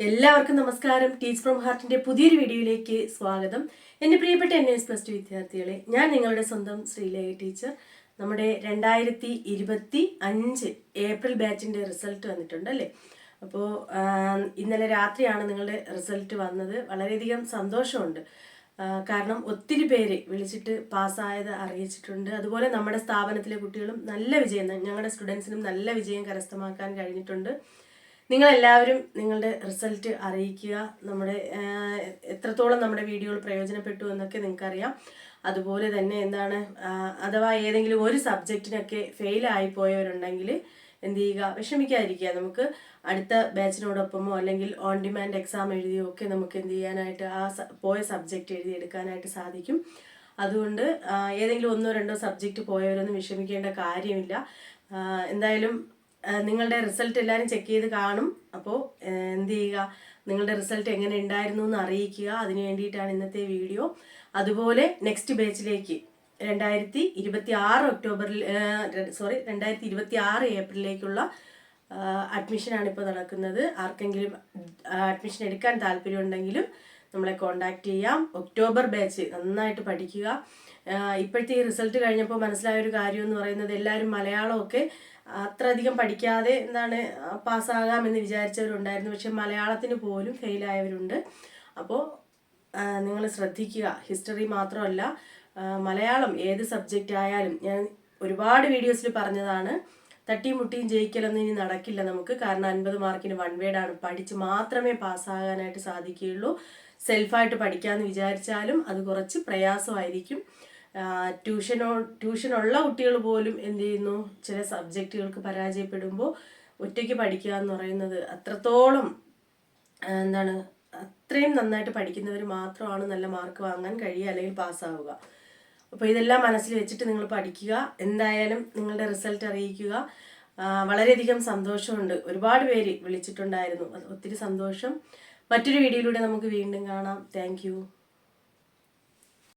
എല്ലാവർക്കും നമസ്കാരം. Teach from ഹാർട്ടിന്റെ പുതിയൊരു വീഡിയോയിലേക്ക് സ്വാഗതം. എന്റെ പ്രിയപ്പെട്ട എൻ എസ് പ്ലസ് ടു വിദ്യാർത്ഥികളെ ഞാൻ നിങ്ങളുടെ സ്വന്തം ശ്രീലേഖ ടീച്ചർ നമ്മുടെ രണ്ടായിരത്തി ഇരുപത്തി അഞ്ച് ഏപ്രിൽ ബാച്ചിന്റെ റിസൾട്ട് വന്നിട്ടുണ്ട് അല്ലേ? അപ്പോൾ ഇന്നലെ രാത്രിയാണ് നിങ്ങളുടെ റിസൾട്ട് വന്നത്. വളരെയധികം സന്തോഷമുണ്ട്. കാരണം ഒത്തിരി പേര് വിളിച്ചിട്ട് പാസ്സായത് അറിയിച്ചിട്ടുണ്ട്. അതുപോലെ നമ്മുടെ സ്ഥാപനത്തിലെ കുട്ടികളും നല്ല വിജയം ഞങ്ങളുടെ സ്റ്റുഡൻസിനും നല്ല വിജയം കരസ്ഥമാക്കാൻ കഴിഞ്ഞിട്ടുണ്ട്. നിങ്ങളെല്ലാവരും നിങ്ങളുടെ റിസൾട്ട് അറിയിക്കുക. നമ്മുടെ എത്രത്തോളം നമ്മുടെ വീഡിയോകൾ പ്രയോജനപ്പെട്ടു എന്നൊക്കെ നിങ്ങൾക്കറിയാം. അതുപോലെ തന്നെ എന്താണ് അഥവാ ഏതെങ്കിലും ഒരു സബ്ജക്റ്റിനൊക്കെ ഫെയിൽ ആയി പോയവരുണ്ടെങ്കിൽ എന്ത് ചെയ്യുക വിഷമിക്കാതിരിക്കുക. നമുക്ക് അടുത്ത ബാച്ചിനോടൊപ്പമോ അല്ലെങ്കിൽ ഓൺ ഡിമാൻഡ് എക്സാം എഴുതിയോ ഒക്കെ നമുക്ക് എന്ത് ചെയ്യാനായിട്ട് ആ പോയ സബ്ജക്റ്റ് എഴുതി എടുക്കാനായിട്ട് സാധിക്കും. അതുകൊണ്ട് ഏതെങ്കിലും ഒന്നോ രണ്ടോ സബ്ജക്റ്റ് പോയവരൊന്നും വിഷമിക്കേണ്ട കാര്യമില്ല. എന്തായാലും നിങ്ങളുടെ റിസൾട്ട് എല്ലാവരും ചെക്ക് ചെയ്ത് കാണും. അപ്പോൾ എന്ത് ചെയ്യുക? നിങ്ങളുടെ റിസൾട്ട് എങ്ങനെ ഉണ്ടായിരുന്നു എന്ന് അറിയിക്കുക. അതിന് വേണ്ടിയിട്ടാണ് ഇന്നത്തെ വീഡിയോ. അതുപോലെ നെക്സ്റ്റ് ബാച്ചിലേക്ക് രണ്ടായിരത്തി ഇരുപത്തി ആറ് ഒക്ടോബറിൽ സോറി രണ്ടായിരത്തി ഇരുപത്തി ആറ് ഏപ്രിലിലേക്കുള്ള അഡ്മിഷനാണ് ഇപ്പോൾ നടക്കുന്നത്. ആർക്കെങ്കിലും അഡ്മിഷൻ എടുക്കാൻ താല്പര്യമുണ്ടെങ്കിലും നമ്മളെ കോണ്ടാക്ട് ചെയ്യാം ഒക്ടോബർ ബാച്ച് നന്നായിട്ട് പഠിക്കുക. ഇപ്പോഴത്തെ ഈ റിസൾട്ട് കഴിഞ്ഞപ്പോൾ മനസ്സിലായ ഒരു കാര്യം എന്ന് പറയുന്നത് എല്ലാവരും മലയാളമൊക്കെ അത്രയധികം പഠിക്കാതെ എന്താണ് പാസ്സാകാമെന്ന് വിചാരിച്ചവരുണ്ടായിരുന്നു. പക്ഷെ മലയാളത്തിന് പോലും ഫെയിലായവരുണ്ട് അപ്പോൾ നിങ്ങൾ ശ്രദ്ധിക്കുക. ഹിസ്റ്ററി മാത്രമല്ല മലയാളം ഏത് സബ്ജക്റ്റ് ആയാലും ഞാൻ ഒരുപാട് വീഡിയോസിൽ പറഞ്ഞതാണ്. തട്ടിയും മുട്ടിയും ജയിക്കലൊന്നും ഇനി നടക്കില്ല നമുക്ക്. കാരണം അൻപത് മാർക്കിന് വൺ വേഡാണ് പഠിച്ച് മാത്രമേ പാസ്സാകാനായിട്ട് സാധിക്കുകയുള്ളൂ. സെൽഫായിട്ട് പഠിക്കാമെന്ന് വിചാരിച്ചാലും അത് കുറച്ച് പ്രയാസമായിരിക്കും. ട്യൂഷനോ ട്യൂഷനുള്ള കുട്ടികൾ പോലും എന്ത് ചെയ്യുന്നു? ചില സബ്ജക്റ്റുകൾക്ക് പരാജയപ്പെടുമ്പോൾ ഒറ്റയ്ക്ക് പഠിക്കുക എന്ന് പറയുന്നത് അത്രത്തോളം എന്താണ് അത്രയും നന്നായിട്ട് പഠിക്കുന്നവർ മാത്രമാണ് നല്ല മാർക്ക് വാങ്ങാൻ കഴിയുക അല്ലെങ്കിൽ പാസ്സാവുക. അപ്പോൾ ഇതെല്ലാം മനസ്സിൽ വെച്ചിട്ട് നിങ്ങൾ പഠിക്കുക. എന്തായാലും നിങ്ങളുടെ റിസൾട്ട് അറിയിക്കുക. വളരെയധികം സന്തോഷമുണ്ട്. ഒരുപാട് പേര് വിളിച്ചിട്ടുണ്ടായിരുന്നു. ഒത്തിരി സന്തോഷം. മറ്റൊരു വീഡിയോയിലൂടെ നമുക്ക് വീണ്ടും കാണാം. താങ്ക്